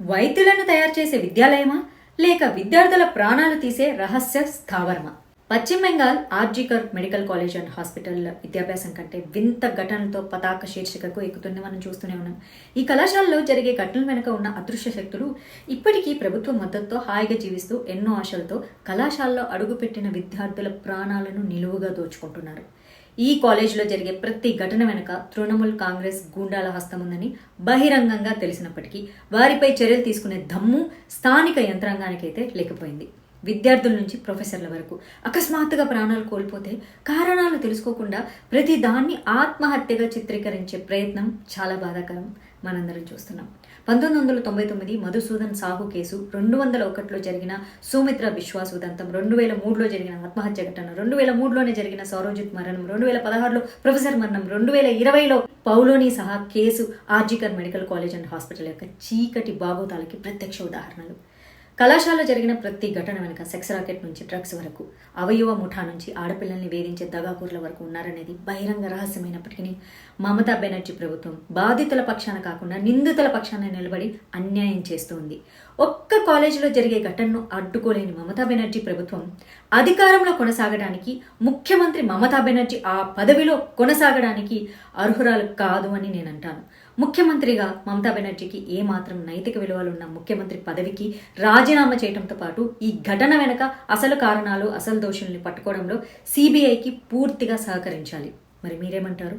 వైద్యులను తయారు చేసే విద్యాలయమా? లేక విద్యార్థుల ప్రాణాలు తీసే రహస్య స్థావరమా? పశ్చిమ Bengal RG Kar medical college and hospital విద్యాభ్యాసం కంటే వింత ఘటనలతో పతాక శీర్షికకు ఎక్కుతుంది మనం చూస్తూనే ఉన్నాం. ఈ కళాశాలలో జరిగే ఘటనల వెనుక ఉన్న అదృశ్య శక్తులు ఇప్పటికీ ప్రభుత్వ మద్దతుతో హాయిగా జీవిస్తూ ఎన్నో ఆశలతో కళాశాలలో అడుగుపెట్టిన విద్యార్థుల ప్రాణాలను నిలువుగా దోచుకుంటున్నారు. ఈ కాలేజీలో జరిగే ప్రతి ఘటన వెనుక తృణమూల్ కాంగ్రెస్ గూండాల హస్తం ఉందని బహిరంగంగా తెలిసినప్పటికీ వారిపై చర్యలు తీసుకునే దమ్ము స్థానిక యంత్రాంగానికైతే లేకపోయింది. విద్యార్థుల నుంచి ప్రొఫెసర్ల వరకు. అకస్మాత్తుగా ప్రాణాలు కోల్పోతే కారణాలు తెలుసుకోకుండా ప్రతి దాన్ని ఆత్మహత్యగా చిత్రీకరించే ప్రయత్నం చాలా బాధాకరం. మనందరం చూస్తున్నాం. పంతొమ్మిది వందల తొంభై తొమ్మిది మధుసూదన్ సాహు కేసు రెండు వందల ఒకటిలో జరిగిన సుమిత్ర విశ్వాస్ ఉదంతం రెండు వేల మూడులో జరిగిన ఆత్మహత్య ఘటన రెండు వేల మూడులోనే జరిగిన సౌరోజిత్ మరణం రెండు వేల పదహారులో ప్రొఫెసర్ మరణం రెండు వేల ఇరవైలో పౌలోని సహా case RG Kar medical college and hospital యొక్క చీకటి బాగోతాలకి ప్రత్యక్ష ఉదాహరణలు. కళాశాలలో జరిగిన ప్రతి ఘటన వెనుక సెక్స్ రాకెట్ నుంచి డ్రగ్స్ వరకు అవయవ ముఠా నుంచి ఆడపిల్లల్ని వేధించే దగాకూర్ల వరకు ఉన్నారనేది బహిరంగ రహస్యమైనప్పటికీ మమతా బెనర్జీ ప్రభుత్వం బాధితుల పక్షాన కాకుండా నిందితుల పక్షాన నిలబడి అన్యాయం చేస్తోంది. ఒక్క కాలేజీలో జరిగే ఘటనను అడ్డుకోలేని మమతా బెనర్జీ ప్రభుత్వం అధికారంలో కొనసాగడానికి ముఖ్యమంత్రి మమతా బెనర్జీ ఆ పదవిలో కొనసాగడానికి అర్హురాలు కాదు అని నేను అంటాను ముఖ్యమంత్రిగా మమతా బెనర్జీకి ఏమాత్రం నైతిక విలువలున్న ముఖ్యమంత్రి పదవికి రాజీనామా చేయడంతో పాటు ఈ ఘటన వెనక అసలు కారణాలు అసలు దోషుల్ని పట్టుకోవడంలో సిబిఐకి పూర్తిగా సహకరించాలి. మరి మీరేమంటారు?